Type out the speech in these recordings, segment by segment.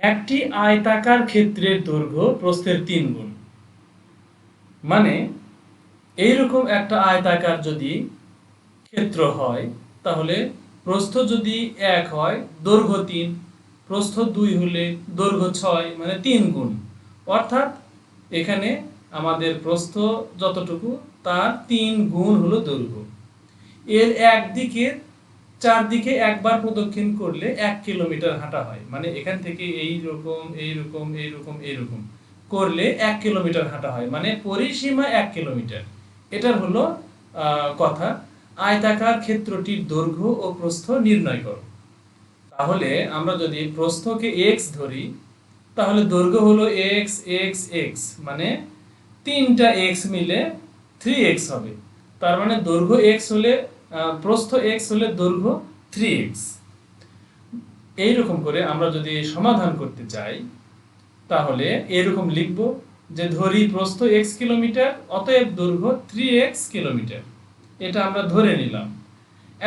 একটি আয়তাকার ক্ষেত্রের দৈর্ঘ্য প্রস্থের তিন গুণ। মানে এইরকম একটা আয়তাকার যদি ক্ষেত্র হয়, তাহলে প্রস্থ যদি এক হয়, দৈর্ঘ্য তিন, প্রস্থ দুই হলে দৈর্ঘ্য ছয় মানে তিন গুণ। অর্থাৎ, এখানে আমাদের প্রস্থ যতটুকু, তার তিন গুণ হলো দৈর্ঘ্য। এর একদিকে চারদিকে একবার প্রদক্ষিণ করলে এক কিলোমিটার হাঁটা হয়। মানে এখান থেকে এই রকম এই রকম এই রকম এই রকম করলে এক কিলোমিটার হাঁটা হয়। মানে পরিসীমা এক কিলোমিটার। এটার হলো কথা। আয়তাকার ক্ষেত্রটির দৈর্ঘ্য ও প্রস্থ নির্ণয় করো। তাহলে আমরা যদি প্রস্থকে এক্স ধরি, তাহলে দৈর্ঘ্য হলো এক্স এক্স এক্স মানে তিনটা এক্স মিলে থ্রি এক্স হবে। তার মানে দৈর্ঘ্য এক্স হলে প্রস্থ এক্স হলে দৈর্ঘ্য থ্রি এক্স এইরকম করে আমরা যদি সমাধান করতে চাই, তাহলে এরকম লিখব যে ধরি প্রস্থ এক্স কিলোমিটার, অতএব দৈর্ঘ্য থ্রি এক্স কিলোমিটার। এটা আমরা ধরে নিলাম।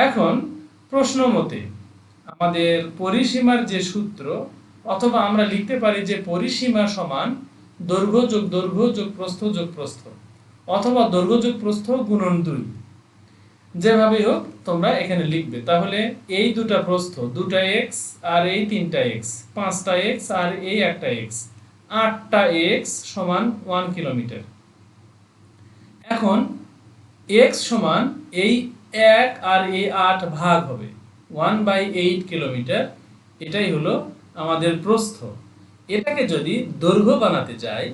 এখন প্রশ্ন মতে আমাদের পরিসীমার যে সূত্র, অথবা আমরা লিখতে পারি যে পরিসীমা সমান দৈর্ঘ্য যোগ দৈর্ঘ্য যোগ প্রস্থ যোগ প্রস্থ, অথবা দৈর্ঘ্য যোগ প্রস্থ গুণন দুই। যেভাবে হোক, তোমরা এখানে লিখবে। তাহলে এই দুটা প্রস্থ, দুটা এক্স আর এই তিনটা এক্স পাঁচটা এক্স আর এই একটা এক্স আটটা এক্স সমান ওয়ান কিলোমিটার এখন এক্স সমান এই এক আর এই আট ভাগ হবে ওয়ান বাই এইট কিলোমিটার এটাই হলো আমাদের প্রস্থ। এটাকে যদি দৈর্ঘ্য বানাতে চাই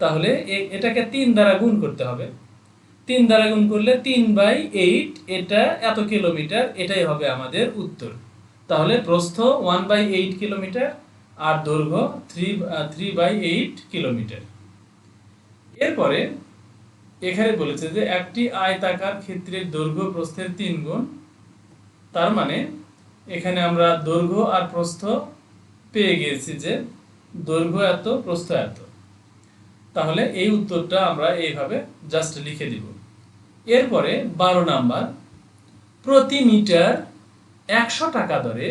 তাহলে এটাকে তিন দ্বারা গুণ করতে হবে। তিন দ্বারা গুণ করলে তিন বাই এইট এটা এত কিলোমিটার, এটাই হবে আমাদের উত্তর। তাহলে প্রস্থ ওয়ান বাই এইট কিলোমিটার আর দৈর্ঘ্য three three by eight kilometre. এরপরে এখানে বলেছে যে একটি আয়তাকার ক্ষেত্রের দৈর্ঘ্য প্রস্থের তিন গুণ, তার মানে এখানে আমরা দৈর্ঘ্য আর প্রস্থ পেয়ে গিয়েছি যে দৈর্ঘ্য এত, প্রস্থ এত। তাহলে এই উত্তরটা আমরা এইভাবে জাস্ট লিখে দিব। এরপরে বারো নাম্বার, প্রতি মিটার একশো টাকা দরে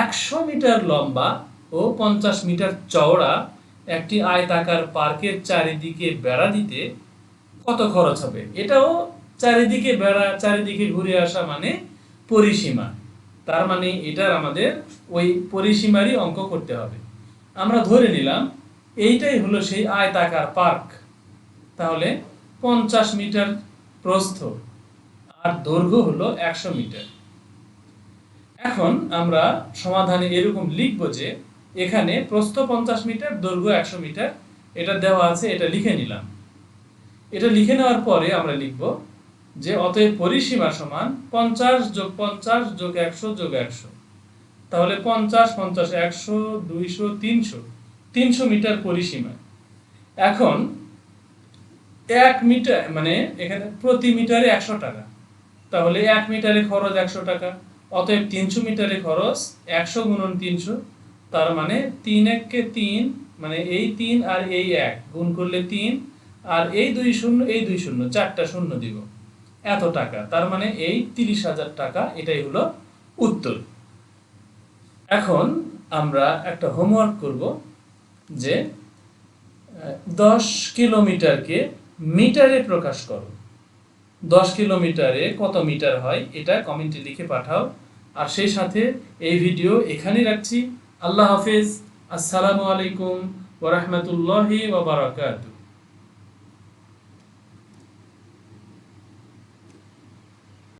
একশো মিটার লম্বা ও পঞ্চাশ মিটার চওড়া একটি আয়তাকার পার্কের চারিদিকে বেড়া দিতে কত খরচ হবে? এটাও চারিদিকে বেড়া, চারিদিকে ঘুরে আসা মানে পরিসীমা। তার মানে এটার আমাদের ওই পরিসীমারই অঙ্ক করতে হবে। আমরা ধরে নিলাম এইটাই হলো সেই আয়তাকার পার্ক। তাহলে পঞ্চাশ মিটার প্রস্থ আর দৈর্ঘ্য হলো একশো মিটার। এখন আমরা সমাধানে এরকম লিখব যে এখানে প্রস্থ পঞ্চাশ মিটার, দৈর্ঘ্য একশো মিটার, এটা দেওয়া আছে, এটা লিখে নিলাম। এটা লিখে নেওয়ার পরে আমরা লিখব যে অতএব পরিসীমা সমান পঞ্চাশ যোগ পঞ্চাশ যোগ একশো যোগ একশো। তাহলে পঞ্চাশ পঞ্চাশ, একশো, দুইশো, তিনশো। তিনশো মিটার পরিসীমা। এখন এক মিটার মানে এখানে প্রতি মিটারে একশো টাকা। তাহলে এক মিটারে খরচ একশো টাকা, অতএব তিনশো মিটারে খরচ একশো গুণন তিনশো, তার মানে তিন এককে তিন মানে এই তিন আর এই এক, গুণ করলে তিন, আর এই দুই শূন্য, এই দুই শূন্য, চারটা শূন্য দিব। এত টাকা, তার মানে এই তিরিশ হাজার টাকা, এটাই হলো উত্তর। এখন আমরা একটা হোমওয়ার্ক করব। যে দশ কিলোমিটারকে মিটারে প্রকাশ করো। দশ কিলোমিটারে কত মিটার হয় এটা কমেন্টে লিখে পাঠাও। আর সেই সাথে এই ভিডিও এখানে রাখছি। আল্লাহ হাফেজ। আসসালামু আলাইকুম ওরহমতুল্লাহি ওবরাকাতু